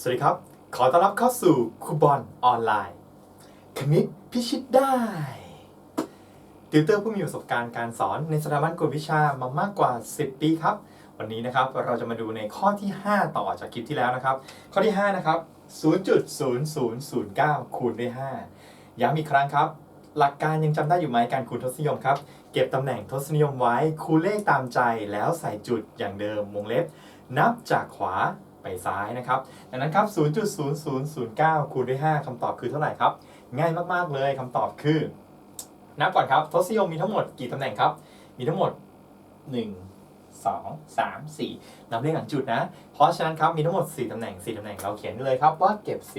สวัสดีครับ ขอต้อนรับเข้าสู่คูบอลออนไลน์ คณิตพิชิตได้ ติวเตอร์ผู้มีประสบการณ์การสอนในสถาบันกวดวิชามามากกว่า 10 ปีครับ วันนี้นะครับเราจะมาดูในข้อที่ 5 ต่อจากคลิปที่แล้วนะครับ ข้อที่ 5 นะครับ 0.0009 คูณด้วย 5 ย้ำอีกครั้งครับ หลักการยังจำได้อยู่ไหมการคูณทศนิยมครับ เก็บตำแหน่งทศนิยมไว้ คูณเลขตามใจแล้วใส่จุดอย่างเดิมวงเล็บ นับจากขวา ซ้ายนะครับ ดังนั้นครับ 0.0009 คูณด้วย 5คำตอบคือเท่าไหร่ครับ ง่ายมากๆเลยคำตอบคือ นับก่อนครับทศนิยมมีทั้งหมดกี่ตำแหน่งครับ มีทั้งหมด 1 2 3 4 นับเลขหลังจุดนะ เพราะฉะนั้นครับมีทั้งหมด 4ตำแหน่ง 4ตำแหน่งเราเขียนเลยครับว่าเก็บ 4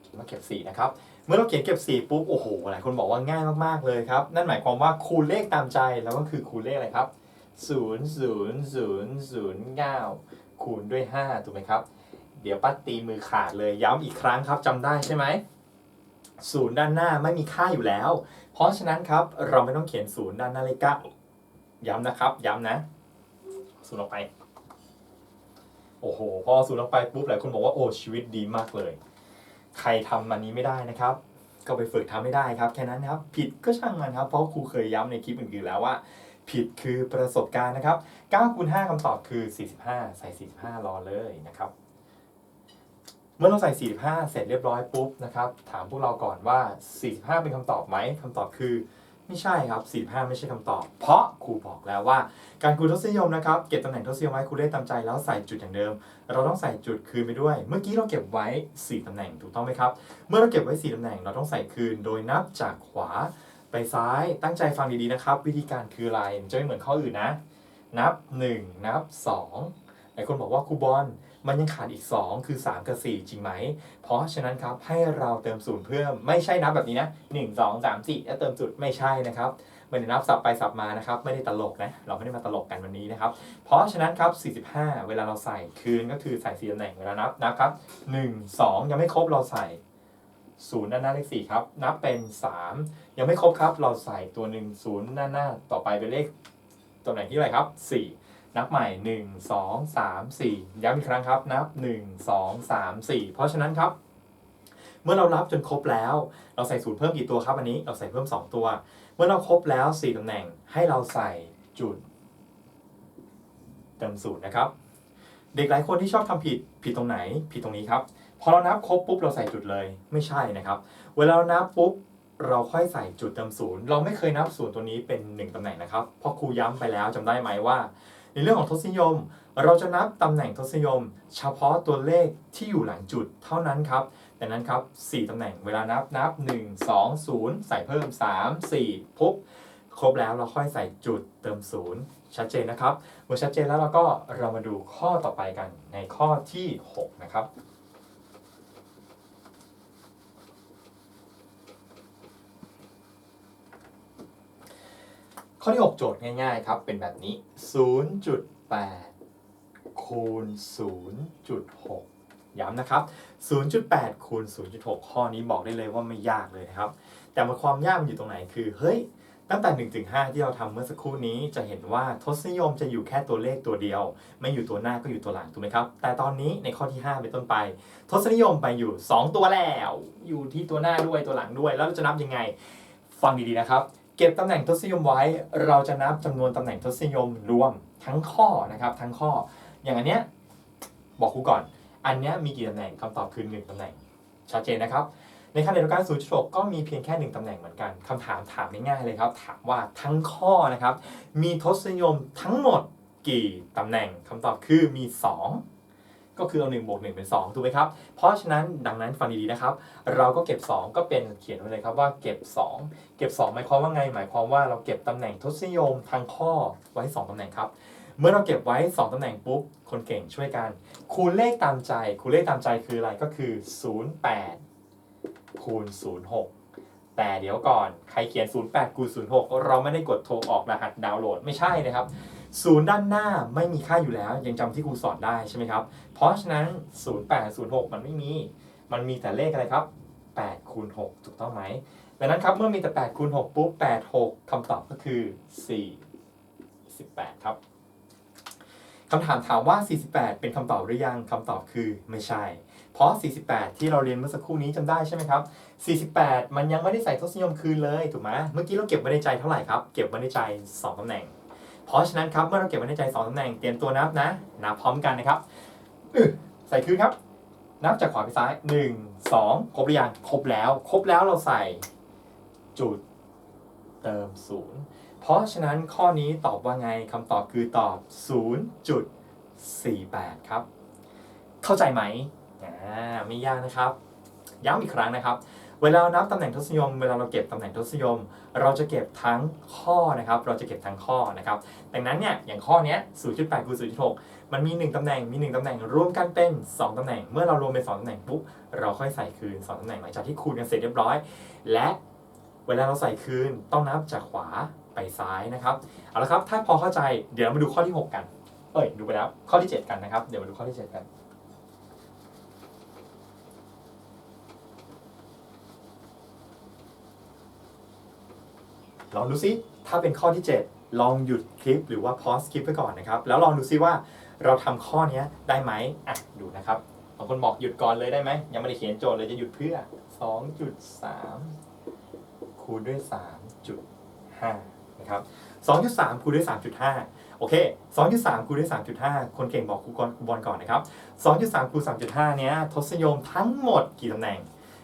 เขียนว่าเก็บ 4 นะครับ เมื่อเราเขียนเก็บ 4 ปุ๊บ โอ้โห หลายคนบอกว่าง่ายมาก ๆ เลยครับ นั่นหมายความว่าคูณเลขตามใจ แล้วก็คือคูณเลขอะไรครับ 00009คูณด้วย5ถูกไหมครับ เดี๋ยวป้าตีมือขาดเลยย้ำอีกครั้งครับจำได้ใช่ไหมศูนย์ด้านหน้าไม่มีค่าอยู่แล้ว เพราะฉะนั้นครับเราไม่ต้องเขียนศูนย์ด้านหน้าเลขเก้าย้ำนะครับ ย้ำนะศูนย์ออกไป โอ้โห พอศูนย์ออกไปปุ๊บหลายคนบอกว่าโอ้ชีวิตดีมากเลย ใครทำมันนี้ไม่ได้นะครับ ก็ไปฝึกทำไม่ได้ครับ แค่นั้นครับ ผิดก็ช่างมันครับ เพราะครูเคยย้ำในคลิปอื่นๆแล้วว่า ผิดคือประสบการณ์นะครับ9คูณ5คำตอบคือ 45 ใส่ 45 รอเลยนะครับ เมื่อเราใส่ 45 เสร็จเรียบร้อยปุ๊บนะครับ ถามพวกเราก่อนว่า 45 เป็นคำตอบไหมคำตอบคือไม่ใช่ครับ 45 ไม่ใช่คำตอบ เพราะครูบอกแล้วว่า การคูณทศนิยมนะครับ เก็บตำแหน่งทศนิยมไว้คูณเลขตามใจแล้วใส่จุดอย่างเดิม เราต้องใส่จุดคืนไปด้วย เมื่อกี้เราเก็บไว้ 4ตำแหน่งถูกต้องไหมครับ เมื่อเราเก็บไว้ 4ตำแหน่งเราต้องใส่คืน โดยนับจากขวา ไปซ้ายตั้งใจฟังดีๆนะครับ วิธีการคืออะไรมันจะไม่เหมือนข้ออื่นนะ นับ 1 นับ2หลายคนบอกว่าครูบอลมันยังขาดอีก 2 คือ 3 กับ 4 จริงไหม เพราะฉะนั้นครับให้เราเติมศูนย์เพิ่มไม่ใช่นับแบบนี้นะ 1 2 3 4 แล้วเติมจุดไม่ใช่นะครับไม่ได้นับสับไปสับมานะครับ ไม่ได้ตลกนะ เราไม่ได้มาตลกกันวันนี้นะครับ เพราะฉะนั้นครับ 45 เวลาเราใส่คืนก็คือใส่4ตำแหน่งเวลานับนับครับ 1 2 ยังไม่ครบเราใส่ ศูนย์ด้านหน้าเลข4ครับ นับเป็น3ยังไม่ครบครับ เราใส่ตัวหนึ่งศูนย์ด้านหน้าต่อไปเป็นเลขตำแหน่งที่อะไรครับ4นับใหม่ 1 2 3 4 ย้ำอีกครั้งครับ นับ 1 2 3 4 เพราะฉะนั้นครับ เมื่อเรานับจนครบแล้ว เราใส่ศูนย์เพิ่มกี่ตัวครับอันนี้ เราใส่เพิ่ม 2 ตัว เมื่อเราครบแล้ว 4ตำแหน่ง ให้เราใส่จุดเติมศูนย์นะครับ เด็กหลายคนที่ชอบทำผิด ผิดตรงไหนผิดตรงนี้ครับพอเรานับครบปุ๊บเราใส่จุดเลยไม่ใช่นะครับ เวลาเรานับปุ๊บเราค่อยใส่จุดเติมศูนย์เราไม่เคยนับศูนย์ตัวนี้เป็น 1ตำแหน่งนะครับเพราะครูย้ำไปแล้วจำได้ไหมว่า ในเรื่องของทศนิยม เราจะนับตำแหน่งทศนิยม เฉพาะตัวเลขที่อยู่หลังจุดเท่านั้นครับดังนั้นครับ4ตำแหน่งเวลานับนับ 1 2 0 ใส่เพิ่ม 3 4ปุ๊บครบแล้วเราค่อยใส่จุดเติมศูนย์ ชัดเจนนะครับเมื่อชัดเจนแล้วเราก็เรามาดูข้อต่อไปกันในข้อที่ 6 นะครับ ข้อที่ 6 โจทย์ง่าย ๆ ครับ เป็นแบบนี้ 0.8 คูณ 0.6 ย้ำนะครับ 0.8 คูณ 0.6 ข้อนี้บอกได้เลยว่าไม่ยากเลยนะครับ แต่มาความยากมันอยู่ตรงไหนคือ เฮ้ย ตั้งแต่1ถึง5ที่เราทำเมื่อสักครู่นี้จะเห็นว่าทศนิยมจะอยู่แค่ตัวเลขตัวเดียว ไม่อยู่ตัวหน้าก็อยู่ตัวหลังถูกไหมครับ แต่ตอนนี้ในข้อที่ 5 เป็นต้นไป ทศนิยมไปอยู่ 2 ตัวแล้ว อยู่ที่ตัวหน้าด้วยตัวหลังด้วย แล้วเราจะนับยังไง ฟังดีๆนะครับ เก็บตำแหน่งทศนิยมไว้ เราจะนับจำนวนตำแหน่งทศนิยมรวมทั้งข้อนะครับทั้งข้อ อย่างอันเนี้ยบอกครูก่อน อันเนี้ยมีกี่ตำแหน่งคำตอบคือ1ตำแหน่งชัดเจนนะครับ ในขณะเดียวกัน0.6ก็มีเพียงแค่หนึ่งตำแหน่งเหมือนกันคำถามถามง่ายๆเลยครับ ถามว่าทั้งข้อนะครับ มีทศนิยมทั้งหมดกี่ตำแหน่งคำตอบคือมี 2 ก็คือเอา1บวก1เป็น 2 ถูกไหมครับ เพราะฉะนั้นดังนั้นฟังดีๆนะครับ เราก็เก็บ 2 ก็เป็นเขียนไว้เลยครับว่าเก็บ 2 เก็บ 2 หมายความว่าไง หมายความว่าเราเก็บตำแหน่งทศนิยมทางข้อไว้ 2ตำแหน่งครับเมื่อเราเก็บไว้ 2ตำแหน่งปุ๊บ คนเก่งช่วยกัน คูณเลขตามใจ คูณเลขตามใจคืออะไรก็คือ 08 คูณ 06 แต่เดี๋ยวก่อนใครเขียน 08คูณ06 เราไม่ได้กดโทรออกรหัสดาวน์โหลดไม่ใช่นะครับศูนย์ด้านหน้าไม่มีค่าอยู่แล้ว ยังจำที่ครูสอนได้ใช่ไหมครับ เพราะฉะนั้น 08 06 มันไม่มี มันมีแต่เลขอะไรครับ8คูณ6ถูกต้องไหมดังนั้นครับเมื่อมีแต่8คูณ6ปุ๊บ8 6คำตอบก็คือ4 18ครับคำถามถามว่า 48 เป็นคำตอบหรือยังคำตอบคือไม่ใช่ ราะ 48 ที่เราเรียนเมื่อสักครู่นี้จำได้ใช่ไหมครับ 48 มันยังไม่ได้ใส่ทศนิยมคืนเลยถูกไหมเมื่อกี้เราเก็บไว้ในใจเท่าไหร่ครับ เก็บไว้ในใจ 2ตำแหน่ง เพราะฉะนั้นครับ เมื่อเราเก็บไว้ในใจ 2ตำแหน่ง เตรียมตัวนับนะ นับพร้อมกันนะครับอึใส่คืนครับ นับจากขวาไปซ้าย 1 2 ครบหรือยัง ครบแล้ว ครบแล้วเราใส่จุดเติม 0 เพราะฉะนั้นข้อนี้ตอบว่าไงคำตอบคือตอบ 0.48 ครับ เข้าใจไหม อ่าไม่ยากนะครับ ย้ำอีกครั้งนะครับ เวลานับตำแหน่งทศนิยม เวลาเราเก็บตำแหน่งทศนิยม เราจะเก็บทั้งข้อนะครับ เราจะเก็บทั้งข้อนะครับ ดังนั้นเนี่ย อย่างข้อนี้ย0.8คูณ0.6 มันมี 1ตำแหน่ง มี 1ตำแหน่งรวมกันเป็น 2ตำแหน่ง เมื่อเรารวมเป็น 2ตำแหน่งปุ๊บ เราค่อยใส่คืน 2ตำแหน่งหลังจากที่คูณกันเสร็จเรียบร้อย และเวลาเราใส่คืนต้องนับจากขวาไปซ้ายนะครับ เอาละครับ ถ้าพอเข้าใจ เดี๋ยวมาดูข้อที่ 6 กัน เอ้ย ดูไปแล้ว ข้อที่ 7 กันนะครับ เดี๋ยวมาดูข้อที่ 7 กัน ลองดูซิถ้าเป็นข้อที่ 7 ลองหยุดคลิปหรือว่าพอสคลิปไปก่อนนะครับ แล้วลองดูซิว่าเราทำข้อนี้ได้ไหมอะดูนะครับบางคนบอกหยุดก่อนเลยได้ไหมยังไม่ได้เขียนโจทย์เลยจะหยุดเพื่อ 2.3 คูณด้วย 3.5 นะครับ 2.3 คูณด้วย 3.5 โอเค 2.3 คูณด้วย 3.5 คนเก่งบอกครูกรครูบอลก่อนนะครับ 2.3 คูณ 3.5 เนี้ยทศนิยมทั้งหมดกี่ตำแหน่ง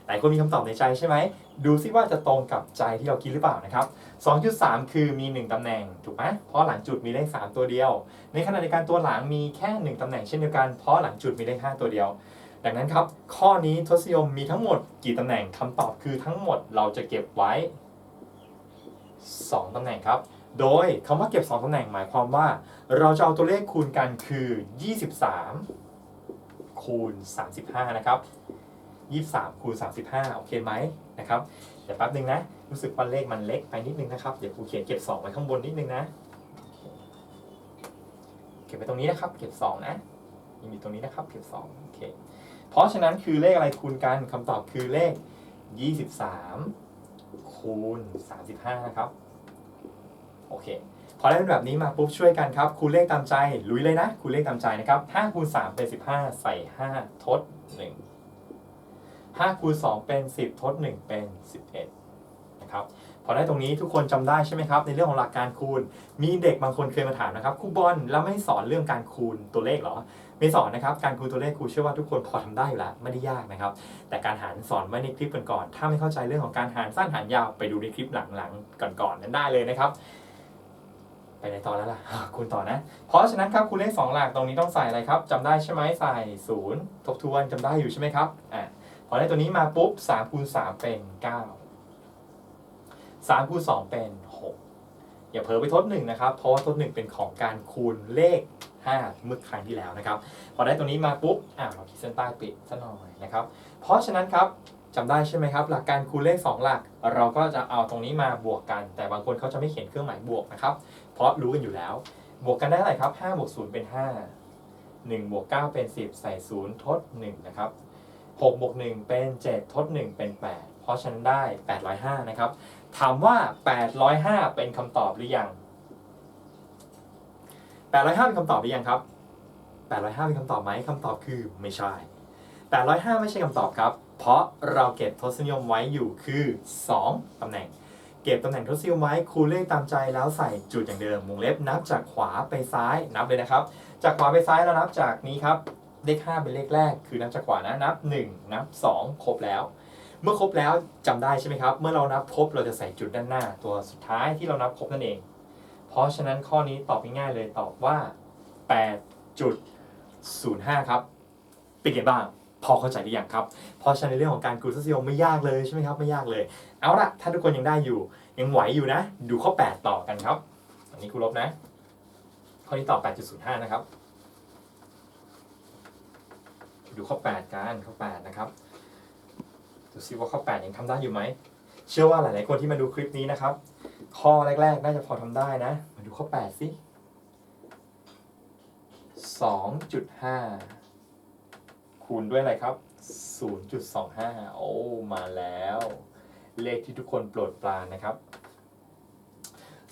หลายคนมีคำตอบในใจใช่ไหม ดูซิว่าจะตรงกับใจที่เราคิดหรือเปล่านะครับ 2.3 คือมี 1ตำแหน่งถูกไหมเพราะหลังจุดมีเลข 3 ตัวเดียว ในขณะเดียวกันตัวหลังมีแค่ 1ตำแหน่งเช่นเดียวกันเพราะหลังจุดมีเลข 5 ตัวเดียว ดังนั้นครับ ข้อนี้ทศนิยมมีทั้งหมดกี่ตำแหน่งคำตอบคือทั้งหมดเราจะเก็บไว้ 2ตำแหน่งครับ โดยคำว่าเก็บ 2ตำแหน่งหมายความว่า เราจะเอาตัวเลขคูณกันคือ 23 คูณ 35 นะครับ 23คูณ35 โอเคไหมนะครับ เดี๋ยวแป๊บนึงนะ รู้สึกว่าเลขมันเล็กไปนิดนึงนะครับ เดี๋ยวครูเขียนเก็บ 2 ไว้ข้างบนนิดนึงนะ เก็บไว้ตรงนี้นะครับ เก็บ 2 นะยังมีตรงนี้นะครับ เก็บ 2 โอเค เพราะฉะนั้นคือเลขอะไรคูณกันคำตอบคือเลข 23 คูณ 35 นะครับ โอเคพอได้เป็นแบบนี้มาปุ๊บช่วยกันครับคูณเลขตามใจลุยเลยนะคูณเลขตามใจนะครับ5คูณ3เป็น 15 ใส่ 5 ทด 1 5คูณ2เป็น 10 ทด 1 เป็น 11 นะครับ พอได้ตรงนี้ทุกคนจำได้ใช่ไหมครับ ในเรื่องของหลักการคูณ มีเด็กบางคนเคยมาถามนะครับครูบอลแล้วไม่สอนเรื่องการคูณตัวเลขเหรอไม่สอนนะครับ การคูณตัวเลขครูเชื่อว่าทุกคนพอทำได้อยู่แล้วไม่ได้ยากนะครับ แต่การหารสอนไว้ในคลิปก่อนๆถ้าไม่เข้าใจเรื่องของการหารสั้นหารยาวไปดูในคลิปหลังๆก่อนๆนั้นได้เลยนะครับไปไหนต่อแล้วล่ะคูณต่อนะ เพราะฉะนั้นครับคูณเลขสองหลักตรงนี้ต้องใส่อะไรครับจำได้ใช่ไหมใส่ศูนย์ทบทวนจำได้อยู่ใช่ไหมครับอ่า พอได้ตัวนี้มาปุ๊บ3คูณ3เป็น 9 3คูณ2เป็น 6 อย่าเผลอไปทด1นะครับ เพราะว่าทด1เป็นของการคูณเลข 5 เมื่อครั้งที่แล้วนะครับ พอได้ตัวนี้มาปุ๊บอ่าเราขีดเส้นใต้ปิดซะหน่อยนะครับ เพราะฉะนั้นครับจำได้ใช่ไหมครับ หลักการคูณเลข 2 หลัก เราก็จะเอาตรงนี้มาบวกกัน แต่บางคนเขาจะไม่เขียนเครื่องหมายบวกนะครับ เพราะรู้กันอยู่แล้ว บวกกันได้ไรครับ5บวก0เป็น 5 1บวก9เป็น 10 ใส่ 0 ทด 1 นะครับ 6บวก1เป็น 7 ทด 1 เป็น 8 เพราะฉะนั้นได้ 805 นะครับ ถามว่า 805 เป็นคำตอบหรือยัง 805 เป็นคำตอบหรือยังครับ 805 เป็นคำตอบไหมคำตอบคือไม่ใช่ 805 ไม่ใช่คำตอบครับ เพราะเราเก็บทศนิยมไว้อยู่คือ 2ตำแหน่ง เก็บตำแหน่งทศนิยมไว้คูณเลขตามใจแล้วใส่จุดอย่างเดิมวงเล็บนับจากขวาไปซ้ายนับเลยนะครับ จากขวาไปซ้ายแล้วนับจากนี้ครับ เลข 5 เป็นเลขแรก คือนับจากขวานะนับ 1 นับ 2 ครบแล้ว เมื่อครบแล้วจำได้ใช่ไหมครับ เมื่อเรานับครบเราจะใส่จุดด้านหน้า ตัวสุดท้ายที่เรานับครบนั่นเอง เพราะฉะนั้นข้อนี้ตอบง่ายๆเลยตอบว่า8.05 ครับ เป็นไงบ้าง พอเข้าใจหรือยังครับ เพราะฉะนั้นในเรื่องของการคูณทศนิยมไม่ยากเลยใช่ไหมครับไม่ยากเลย เอาละถ้าทุกคนยังได้อยู่ ยังไหวอยู่นะ ดูข้อ 8 ต่อกันครับ อันนี้ครูลบนะ ข้อนี้ตอบ8.05 นะครับ ดูข้อ 8กันข้อ8นะครับดูซิว่าข้อ 8 ยังทำได้อยู่ไหม เชื่อว่าหลาย ๆ คนที่มาดูคลิปนี้นะครับ ข้อแรก ๆ น่าจะพอทำได้นะ มาดูข้อ 8 สิ2.5 คูณด้วยอะไรครับ 0.25 โอ้ มาแล้ว เลขที่ทุกคนโปรดปรานนะครับ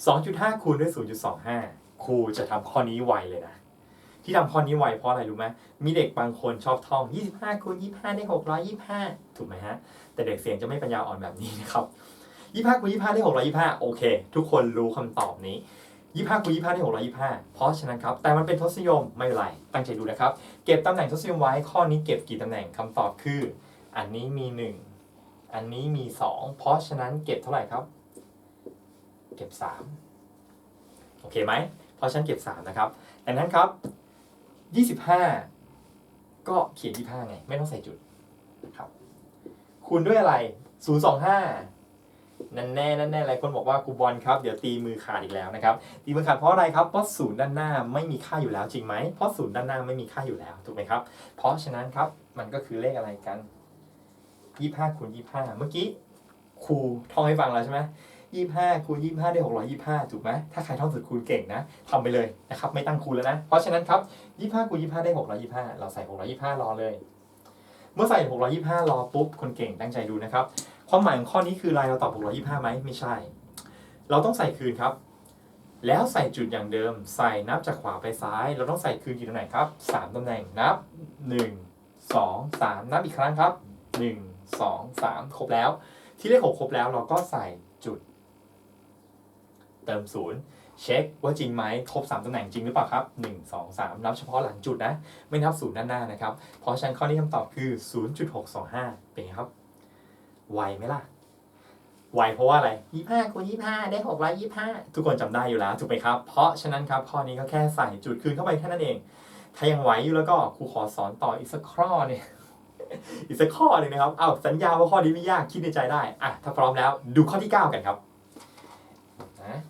2.5 คูณด้วย 0.25 ครูจะทำข้อนี้ไวเลยนะ ที่ทำข้อนี้ไวเพราะอะไรรู้ไหมมีเด็กบางคนชอบท่อง 25คูณ25 ได้ 625 ถูกไหมฮะ แต่เด็กเสียงจะไม่ปัญญาอ่อนแบบนี้นะครับ25คูณ25 ได้ 625 โอเค ทุกคนรู้คำตอบนี้ 25คูณ25 ได้ 625 เพราะฉะนั้นครับ แต่มันเป็นทศนิยมไม่เป็นไร ตั้งใจดูนะครับ เก็บตำแหน่งทศนิยมไว้ ข้อนี้เก็บกี่ตำแหน่งคำตอบคือ อันนี้มี 1 อันนี้มี 2 เพราะฉะนั้นเก็บเท่าไหร่ครับ เก็บ 3 โอเคไหมเพราะฉะนันเก็บ 3 นะครับ ดังนั้นครับ 25ก็เขียน25ไง ไม่ต้องใส่จุดครับ คูณด้วยอะไร025นั่นแน่นั่นแน่หลายคนบอกว่าครูบอลครับ เดี๋ยวตีมือขาดอีกแล้วนะครับ ตีมือขาดเพราะอะไรครับ เพราะศูนย์ด้านหน้าไม่มีค่าอยู่แล้วจริงไหม เพราะศูนย์ด้านหน้าไม่มีค่าอยู่แล้วถูกไหมครับ เพราะฉะนั้นครับมันก็คือเลขอะไรกัน25คูณ25เมื่อกี้ครูท่องให้ฟังแล้วใช่ไหม 25คูณ25 ได้ 625 ถูกไหมถ้าใครท่องสูตรคูณเก่งนะทำไปเลยนะครับ ไม่ตั้งคูณแล้วนะ เพราะฉะนั้นครับ 25คูณ25 ได้ 625 เราใส่ 625 รอเลย เมื่อใส่ 625 รอปุ๊บ คนเก่งตั้งใจดูนะครับ ความหมายของข้อนี้คืออะไรเราตอบ 625ไหมไม่ใช่ เราต้องใส่คืนครับ แล้วใส่จุดอย่างเดิม ใส่นับจากขวาไปซ้าย เราต้องใส่คืนกี่ตำแหน่งครับ 3ตำแหน่ง นับ 1 2 3 นับอีกครั้งครับ 1 2 3 ครบแล้ว ที่เลข 6 ครบแล้วเราก็ใส่จุด เติมศูนย์เช็คว่าจริงไหมครบ 3ตำแหน่งจริงหรือเปล่าครับ 1 2 3 นับเฉพาะหลังจุดนะ ไม่นับศูนย์ด้านหน้านะครับ เพราะฉะนั้นข้อนี้คำตอบคือ 0.625 เป็นไงครับ ไวไหมล่ะ ไวเพราะว่าอะไร 25คูณ25 ได้ 625 ทุกคนจำได้อยู่แล้วถูกไหมครับ เพราะฉะนั้นครับข้อนี้ก็แค่ใส่จุดคืนเข้าไปแค่นั้นเอง ถ้ายังไหวอยู่แล้วก็ครูขอสอนต่ออีกสักข้อเนี่ย อีกสักข้อหนึ่งนะครับ เอาสัญญาว่าข้อนี้ไม่ยากคิดในใจได้อะถ้าพร้อมแล้ว ดูข้อที่ 9 กันครับนะ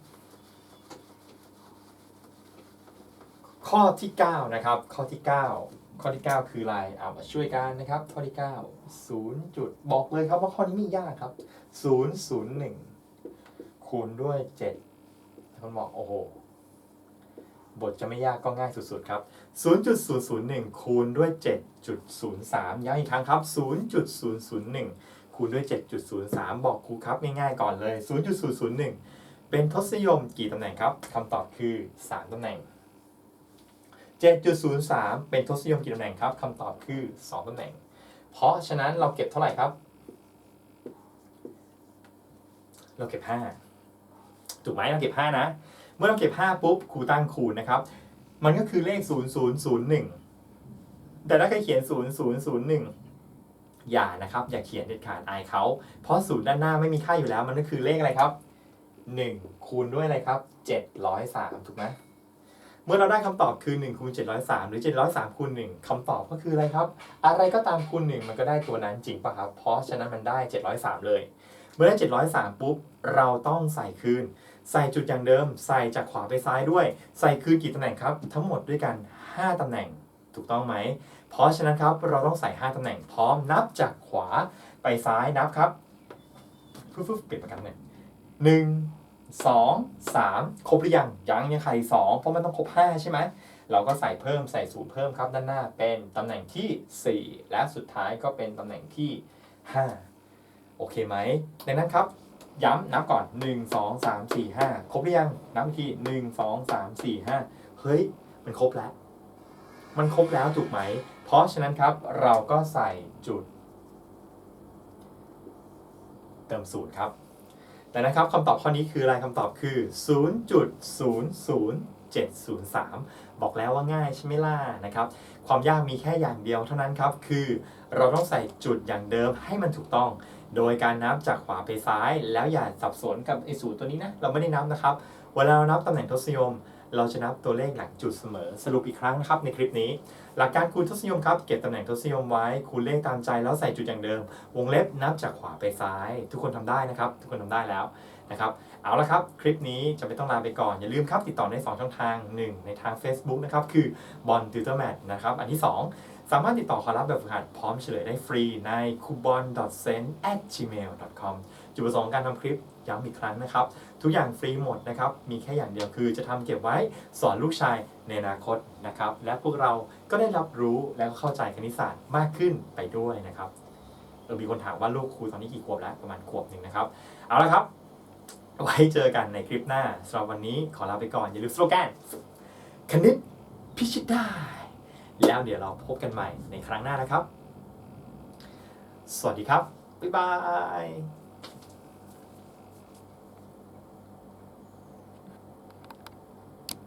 ข้อที่ 9 นะครับ ข้อที่ 9 ข้อที่ 9 คืออะไรเอามาช่วยกันนะครับ ข้อที่ 9 0 จุดบอกเลยครับว่าข้อนี้ไม่ยากครับ 001 คูณด้วย 7คนบอกโอ้โห บทจะไม่ยากก็ง่ายสุดๆครับ 0.001 คูณด้วย 7.03ย้ำอีกครั้งครับ 0.001 คูณด้วย 7.03 บอกครูครับง่ายๆก่อนเลย 0.001 เป็นทศนิยมกี่ตำแหน่งครับคำตอบคือ 3 ตำแหน่ง 7.03 เป็นทศนิยมกี่ตำแหน่งครับคำตอบคือ 2ตำแหน่ง เพราะฉะนั้นเราเก็บเท่าไหร่ครับ เราเก็บ 5 ถูกไหมเราเก็บ 5 นะ เมื่อเราเก็บ 5 ปุ๊บครูตั้งคูณนะครับ มันก็คือเลข 0001 แต่ถ้าใครเขียน 0001 อย่านะครับ อย่าเขียนเด็ดขาดอายเขา เพราะศูนย์ด้านหน้าไม่มีค่าอยู่แล้ว มันก็คือเลขอะไรครับ 1 คูณด้วยอะไรครับ 703 ถูกไหม เมื่อเราได้คำตอบคือ1คูณ703 หรือ 703คูณ1คำตอบก็คืออะไรครับ อะไรก็ตามคูณ1มันก็ได้ตัวนั้นจริงป่ะครับ เพราะฉะนั้นมันได้ 703 เลย เมื่อได้ 703 ปุ๊บ เราต้องใส่คืน ใส่จุดอย่างเดิม ใส่จากขวาไปซ้ายด้วย ใส่คืนกี่ตำแหน่งครับ ทั้งหมดด้วยกัน 5ตำแหน่ง ถูกต้องไหม เพราะฉะนั้นครับ เราต้องใส่ 5ตำแหน่งพร้อมนับจากขวาไปซ้ายนับครับฟึ๊บๆเปลี่ยนประกันหนึ่งหนึ่ง สองสามครบหรือยัง ยังยังใครสองเพราะมันต้องครบ 5 ใช่ไหม เราก็ใส่เพิ่มใส่ศูนย์เพิ่มครับด้านหน้าเป็นตำแหน่งทีสี่ 4 และสุดท้ายก็เป็นตำแหน่งที่ 5 โอเคไหมดังนั้นครับ ย้ำนับก่อน 1 2 3 4 5 ครบหรือยัง นับอีกที1 2 3 4 5 เฮ้ย มันครบแล้ว มันครบแล้วถูกไหม เพราะฉะนั้นครับเราก็ใส่จุด เติมศูนย์ครับ แต่นะครับคำตอบข้อนี้คืออะไรคำตอบคือ 0.00703 บอกแล้วว่าง่ายใช่ไหมล่ะนะครับ ความยากมีแค่อย่างเดียวเท่านั้นครับ คือเราต้องใส่จุดอย่างเดิมให้มันถูกต้อง โดยการนับจากขวาไปซ้าย แล้วอย่าสับสนกับไอสูตรตัวนี้นะ เราไม่ได้นับนะครับ เวลาเรานับตำแหน่งทศนิยม เราจะนับตัวเลขหลังจุดเสมอ สรุปอีกครั้งนะครับในคลิปนี้ หลักการคูณทศนิยมครับ เก็บตำแหน่งทศนิยมไว้ คูณเลขตามใจแล้วใส่จุดอย่างเดิม วงเล็บนับจากขวาไปซ้าย ทุกคนทำได้นะครับ ทุกคนทำได้แล้วนะครับ เอาละครับ คลิปนี้จะไม่ต้องลาไปก่อน อย่าลืมครับ ติดต่อใน 2 ช่องทาง 1 ในทาง Facebook นะครับ คือบอลติวเตอร์แมทนะครับ อันที่ 2 สามารถติดต่อขอรับแบบฝึกหัดพร้อมเฉลยได้ฟรีใน c u b o n s e n at gmail com จุดประสงค์การทำคลิป ย้ำอีกครั้งนะครับ ทุกอย่างฟรีหมดนะครับ มีแค่อย่างเดียวคือจะทำเก็บไว้สอนลูกชายในอนาคตนะครับ และพวกเราก็ได้รับรู้และเข้าใจคณิตศาสตร์มากขึ้นไปด้วยนะครับเออมีคนถามว่าลูกครูตอนนี้กี่ขวบแล้วประมาณขวบหนึ่งนะครับ เอาละครับ ไว้เจอกันในคลิปหน้าสำหรับวันนี้ขอลาไปก่อน อย่าลืมสโลแกนคณิตพิชิตได้ แล้วเดี๋ยวเราพบกันใหม่ในครั้งหน้านะครับ สวัสดีครับ บ๊ายบาย